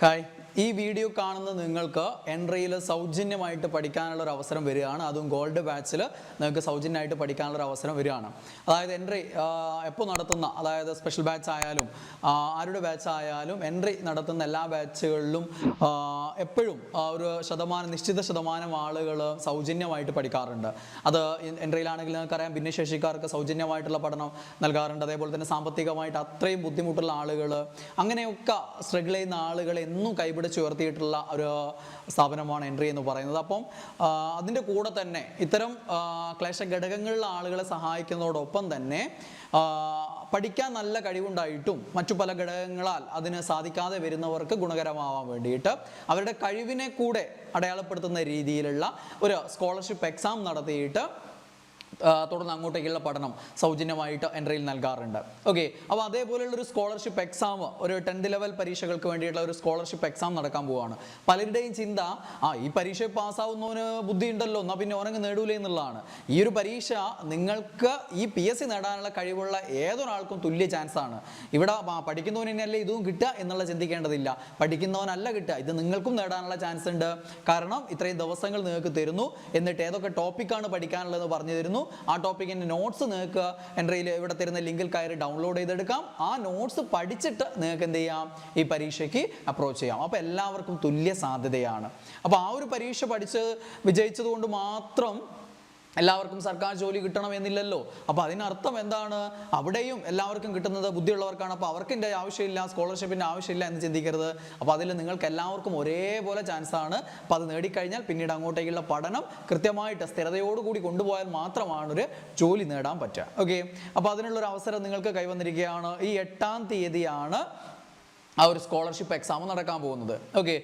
Hi, ഈ video കാണുന്ന നിങ്ങൾക്ക് എൻട്രിയിൽ സൗജന്യമായിട്ട് പഠിക്കാനുള്ള ഒരു അവസരം വരികയാണ്. അതും ഗോൾഡ് ബാച്ചിൽ നിങ്ങൾക്ക് സൗജന്യമായിട്ട് പഠിക്കാനുള്ള ഒരു അവസരം വരികയാണ്. അതായത് എൻട്രി എപ്പോൾ നടത്തുന്ന അതായത് സ്പെഷ്യൽ ബാച്ച് ആയാലും ആരുടെ ബാച്ച് ആയാലും എൻട്രി നടത്തുന്ന എല്ലാ ബാച്ചുകളിലും എപ്പോഴും ഒരു ശതമാനം നിശ്ചിത ശതമാനം ആളുകൾ സൗജന്യമായിട്ട് പഠിക്കാറുണ്ട്. അത് എൻട്രിയിലാണെങ്കിൽ നിങ്ങൾക്കറിയാം ഭിന്നശേഷിക്കാർക്ക് സൗജന്യമായിട്ടുള്ള പഠനം നൽകാറുണ്ട്. അതേപോലെ തന്നെ സാമ്പത്തികമായിട്ട് അത്രയും ബുദ്ധിമുട്ടുള്ള ആളുകൾ അങ്ങനെയൊക്കെ സ്ട്രഗിൾ ചെയ്യുന്ന ആളുകൾ എന്നും കൈപിടിച്ച് ചേർത്തിയിട്ടുള്ള ഒരു സ്ഥാപനമാണ് എൻട്രി എന്ന് പറയുന്നത്. അപ്പം അതിന്റെ കൂടെ തന്നെ ഇത്തരം ക്ലേശ ഘടകങ്ങളിലുള്ള ആളുകളെ സഹായിക്കുന്നതോടൊപ്പം തന്നെ പഠിക്കാൻ നല്ല കഴിവുണ്ടായിട്ടും മറ്റു പല ഘടകങ്ങളാൽ അതിന് സാധിക്കാതെ വരുന്നവർക്ക് ഗുണകരമാവാൻ വേണ്ടിയിട്ട് അവരുടെ കഴിവിനെ കൂടെ അടയാളപ്പെടുത്തുന്ന രീതിയിലുള്ള ഒരു സ്കോളർഷിപ്പ് എക്സാം നടത്തിയിട്ട് തുടർന്ന് അങ്ങോട്ടേക്കുള്ള പഠനം സൗജന്യമായിട്ട് എൻട്രിയിൽ നൽകാറുണ്ട്. ഓക്കെ അപ്പോൾ അതേപോലെയുള്ള ഒരു സ്കോളർഷിപ്പ് എക്സാം ഒരു ടെൻത്ത് ലെവൽ പരീക്ഷകൾക്ക് വേണ്ടിയിട്ടുള്ള ഒരു സ്കോളർഷിപ്പ് എക്സാം നടക്കാൻ പോവുകയാണ് പലരുടെയും ചിന്ത ആ ഈ പരീക്ഷ പാസ്സാവുന്നവന് ബുദ്ധി ഉണ്ടല്ലോ എന്നാൽ പിന്നെ ഓനങ്ങ് നേടൂലേ എന്നുള്ളതാണ്. ഈ ഒരു പരീക്ഷ നിങ്ങൾക്ക് ഈ പി എസ് സി നേടാനുള്ള കഴിവുള്ള ഏതൊരാൾക്കും തുല്യ ചാൻസ് ആണ്. ഇവിടെ പ- പഠിക്കുന്നവന് തന്നെയല്ലേ ഇതും കിട്ടുക എന്നുള്ള ചിന്തിക്കേണ്ടതില്ല. പഠിക്കുന്നവനല്ല കിട്ടുക ഇത് നിങ്ങൾക്കും നേടാനുള്ള ചാൻസ് ഉണ്ട്. കാരണം ഇത്രയും ദിവസങ്ങൾ നിങ്ങൾക്ക് തരുന്നു. എന്നിട്ട് ഏതൊക്കെ ടോപ്പിക്കാണ് പഠിക്കാനുള്ളതെന്ന് പറഞ്ഞു തരുന്നു. ആ ടോപ്പിക്കിന്റെ നോട്ട്സ് നിങ്ങൾക്ക് എൻട്രിയിൽ ഇവിടെ തരുന്ന ലിങ്കിൽ കയറി ഡൗൺലോഡ് ചെയ്തെടുക്കാം. ആ നോട്ട്സ് പഠിച്ചിട്ട് നിങ്ങൾക്ക് എന്ത് ചെയ്യാം? ഈ പരീക്ഷയ്ക്ക് അപ്രോച്ച് ചെയ്യാം. അപ്പോൾ എല്ലാവർക്കും തുല്യ സാധ്യതയാണ്. അപ്പോൾ ആ ഒരു പരീക്ഷ പഠിച്ച് വിജയിച്ചതുകൊണ്ട് മാത്രം എല്ലാവർക്കും സർക്കാർ ജോലി കിട്ടണമെന്നില്ലല്ലോ. അപ്പോൾ അതിനർത്ഥം എന്താണ്? അവിടെയും എല്ലാവർക്കും കിട്ടുന്നത് ബുദ്ധിയുള്ളവർക്കാണ്. അപ്പോൾ അവർക്ക് ഇതിന്റെ ആവശ്യമില്ല സ്കോളർഷിപ്പിന്റെ ആവശ്യമില്ല എന്ന് ചിന്തിക്കരുത്. അപ്പോൾ അതിൽ നിങ്ങൾക്ക് എല്ലാവർക്കും ഒരേപോലെ ചാൻസ് ആണ്. അപ്പോൾ അത് നേടിക്കഴിഞ്ഞാൽ പിന്നീട് അങ്ങോട്ടേക്കുള്ള പഠനം കൃത്യമായിട്ട് സ്ഥിരതയോടുകൂടി കൊണ്ടുപോയാൽ മാത്രമാണ് ഒരു ജോലി നേടാൻ പറ്റുക. ഓക്കെ അപ്പോൾ അതിനുള്ളൊരു അവസരം നിങ്ങൾക്ക് കൈവന്നിരിക്കുകയാണ്. ഈ എട്ടാം തീയതിയാണ് ആ ഒരു സ്കോളർഷിപ്പ് എക്സാം നടക്കാൻ പോകുന്നത്. ഓക്കെ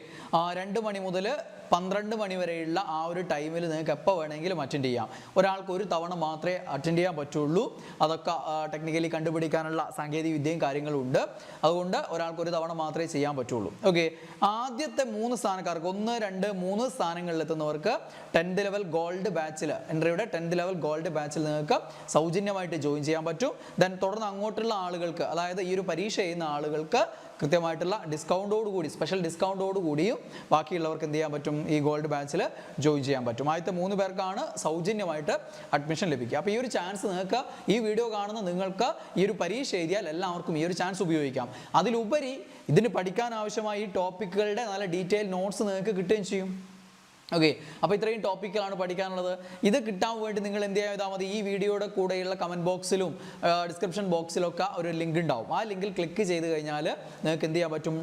രണ്ട് മണി മുതൽ പന്ത്രണ്ട് മണി വരെയുള്ള ആ ഒരു ടൈമിൽ നിങ്ങൾക്ക് എപ്പോൾ വേണമെങ്കിലും അറ്റൻഡ് ചെയ്യാം. ഒരാൾക്ക് ഒരു തവണ മാത്രമേ അറ്റൻഡ് ചെയ്യാൻ പറ്റുള്ളൂ. അതൊക്കെ ടെക്നിക്കലി കണ്ടുപിടിക്കാനുള്ള സാങ്കേതിക വിദ്യയും കാര്യങ്ങളും ഉണ്ട്. അതുകൊണ്ട് ഒരാൾക്ക് ഒരു തവണ മാത്രമേ ചെയ്യാൻ പറ്റുള്ളൂ. ഓക്കെ ആദ്യത്തെ മൂന്ന് സ്ഥാനക്കാർക്ക് ഒന്ന് രണ്ട് മൂന്ന് സ്ഥാനങ്ങളിൽ എത്തുന്നവർക്ക് ടെൻത്ത് ലെവൽ ഗോൾഡ് ബാച്ചിൽ എൻട്രിയുടെ ടെൻത്ത് ലെവൽ ഗോൾഡ് ബാച്ചിൽ നിങ്ങൾക്ക് സൗജന്യമായിട്ട് ജോയിൻ ചെയ്യാൻ പറ്റും. ദെൻ തുടർന്ന് അങ്ങോട്ടുള്ള ആളുകൾക്ക് അതായത് ഈ ഒരു പരീക്ഷ ചെയ്യുന്ന ആളുകൾക്ക് കൃത്യമായിട്ടുള്ള ഡിസ്കൗണ്ടോട് കൂടി സ്പെഷ്യൽ ഡിസ്കൗണ്ടോട് കൂടിയും ബാക്കിയുള്ളവർക്ക് എന്ത് ചെയ്യാൻ പറ്റും? ഈ ഗോൾഡ് ബാച്ചിൽ ജോയിൻ ചെയ്യാൻ പറ്റും. ആദ്യത്തെ മൂന്ന് പേർക്കാണ് സൗജന്യമായിട്ട് അഡ്മിഷൻ ലഭിക്കുക. അപ്പോൾ ഈ ഒരു ചാൻസ് നിങ്ങൾക്ക് ഈ വീഡിയോ കാണുന്ന നിങ്ങൾക്ക് ഈ ഒരു പരീക്ഷ എഴുതിയാൽ എല്ലാവർക്കും ഈ ഒരു ചാൻസ് ഉപയോഗിക്കാം. അതിലുപരി ഇതിന് പഠിക്കാൻ ആവശ്യമായ ഈ ടോപ്പിക്കുകളുടെ നല്ല ഡീറ്റെയിൽ നോട്ട്സ് നിങ്ങൾക്ക് കിട്ടുകയും ചെയ്യും. ഓക്കെ അപ്പോൾ ഇത്രയും ടോപ്പിക്കുകളാണ് പഠിക്കാനുള്ളത്. ഇത് കിട്ടാൻ വേണ്ടി നിങ്ങൾ എന്ത് ചെയ്താൽ മതി. ഈ വീഡിയോയുടെ കൂടെയുള്ള കമന്റ് ബോക്സിലും ഡിസ്ക്രിപ്ഷൻ ബോക്സിലൊക്കെ ഒരു ലിങ്ക് ഉണ്ടാവും. ആ ലിങ്കിൽ ക്ലിക്ക് ചെയ്ത് കഴിഞ്ഞാൽ നിങ്ങൾക്ക് എന്ത് ചെയ്യാൻ പറ്റും?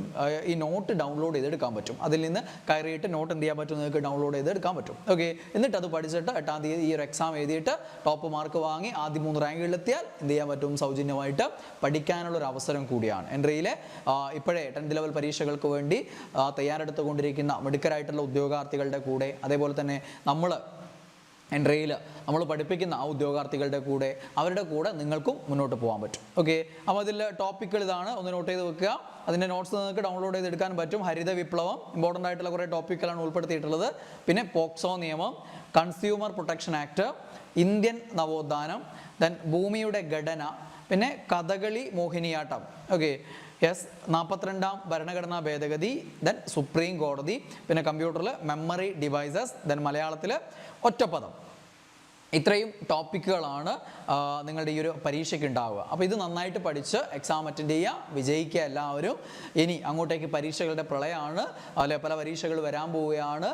ഈ നോട്ട് ഡൗൺലോഡ് ചെയ്തെടുക്കാൻ പറ്റും. അതിൽ നിന്ന് കയറിയിട്ട് നോട്ട് എന്ത് ചെയ്യാൻ പറ്റും? നിങ്ങൾക്ക് ഡൗൺലോഡ് ചെയ്തെടുക്കാൻ പറ്റും. ഓക്കെ എന്നിട്ട് അത് പഠിച്ചിട്ട് എട്ടാം തീയതി ഈ ഒരു എക്സാം എഴുതിയിട്ട് ടോപ്പ് മാർക്ക് വാങ്ങി ആദ്യം മൂന്ന് റാങ്കുകളിലെത്തിയാൽ എന്ത് ചെയ്യാൻ പറ്റും? സൗജന്യമായിട്ട് പഠിക്കാനുള്ള ഒരു അവസരം കൂടിയാണ്. എൻട്രിയിലെ ഇപ്പോഴേ ടെൻത്ത് ലെവൽ പരീക്ഷകൾക്ക് വേണ്ടി തയ്യാറെടുത്തുകൊണ്ടിരിക്കുന്ന മിടുക്കരായിട്ടുള്ള ഉദ്യോഗാർത്ഥികളുടെ കൂടെ അതേപോലെ തന്നെ നമ്മൾ എൻട്രിയിൽ നമ്മൾ പഠിപ്പിക്കുന്ന ആ ഉദ്യോഗാർത്ഥികളുടെ കൂടെ അവരുടെ കൂടെ നിങ്ങൾക്കും മുന്നോട്ട് പോകാൻ പറ്റും. ഓക്കെ അപ്പോൾ അതിൽ ടോപ്പിക്കുകൾ ഇതാണ്. ഒന്ന് നോട്ട് ചെയ്ത് വെക്കുക. അതിന്റെ നോട്ട്സ് നിങ്ങൾക്ക് ഡൗൺലോഡ് ചെയ്ത് എടുക്കാൻ പറ്റും. ഹരിത വിപ്ലവം ഇമ്പോർട്ടന്റ് ആയിട്ടുള്ള കുറേ ടോപ്പിക്കുകളാണ് ഉൾപ്പെടുത്തിയിട്ടുള്ളത്. പിന്നെ പോക്സോ നിയമം കൺസ്യൂമർ പ്രൊട്ടക്ഷൻ ആക്ട് ഇന്ത്യൻ നവോത്ഥാനം ദെൻ ഭൂമിയുടെ ഘടന പിന്നെ കഥകളി മോഹിനിയാട്ടം. ഓക്കെ യെസ് നാൽപ്പത്തിരണ്ടാം ഭരണഘടനാ ഭേദഗതി ദെൻ സുപ്രീം കോടതി പിന്നെ കമ്പ്യൂട്ടറിൽ മെമ്മറി ഡിവൈസസ് ദെൻ മലയാളത്തിൽ ഒറ്റപ്പദം. ഇത്രയും ടോപ്പിക്കുകളാണ് നിങ്ങളുടെ ഈ ഒരു പരീക്ഷയ്ക്ക് ഉണ്ടാവുക. അപ്പോൾ ഇത് നന്നായിട്ട് പഠിച്ച് എക്സാം അറ്റൻഡ് ചെയ്യുക വിജയിക്കുക എല്ലാവരും. ഇനി അങ്ങോട്ടേക്ക് പരീക്ഷകളുടെ പ്രളയമാണ്. അല്ലെ പല പരീക്ഷകൾ വരാൻ പോവുകയാണ്.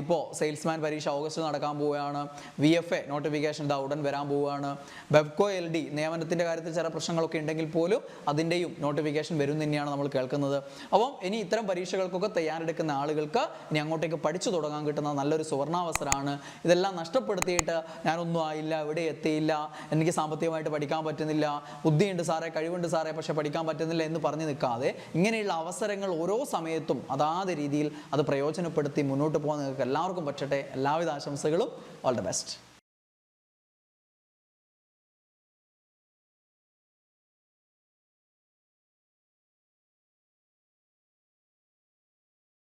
ഇപ്പോൾ സെയിൽസ്മാൻ പരീക്ഷ ഓഗസ്റ്റ് നടക്കാൻ പോവുകയാണ്. വി എഫ് എ നോട്ടിഫിക്കേഷൻ ഇതാ ഉടൻ വരാൻ പോവുകയാണ്. ബെബ്കോ എൽ ഡി നിയമനത്തിന്റെ കാര്യത്തിൽ ചില പ്രശ്നങ്ങളൊക്കെ ഉണ്ടെങ്കിൽ പോലും അതിന്റെയും നോട്ടിഫിക്കേഷൻ വരും തന്നെയാണ് നമ്മൾ കേൾക്കുന്നത്. അപ്പം ഇനി ഇത്തരം പരീക്ഷകൾക്കൊക്കെ തയ്യാറെടുക്കുന്ന ആളുകൾക്ക് ഇനി അങ്ങോട്ടേക്ക് പഠിച്ചു തുടങ്ങാൻ കിട്ടുന്ന നല്ലൊരു സുവർണാവസരമാണ്. ഇതെല്ലാം നഷ്ടപ്പെടുത്തിയിട്ട് ഞാനൊന്നും ആയില്ല എവിടെ എത്തിയില്ല എനിക്ക് സാമ്പത്തികമായിട്ട് പഠിക്കാൻ പറ്റുന്നില്ല ബുദ്ധിയുണ്ട് സാറേ കഴിവുണ്ട് സാറേ പക്ഷെ പഠിക്കാൻ പറ്റുന്നില്ല എന്ന് പറഞ്ഞു നിൽക്കാതെ ഇങ്ങനെയുള്ള അവസരങ്ങൾ ഓരോ സമയത്തും അതാത് രീതിയിൽ അത് പ്രയോജനപ്പെടുത്തി മുന്നോട്ട് പോകാൻ നിങ്ങൾക്ക് എല്ലാവർക്കും പറ്റട്ടെ. എല്ലാവിധ ആശംസകളും. All the best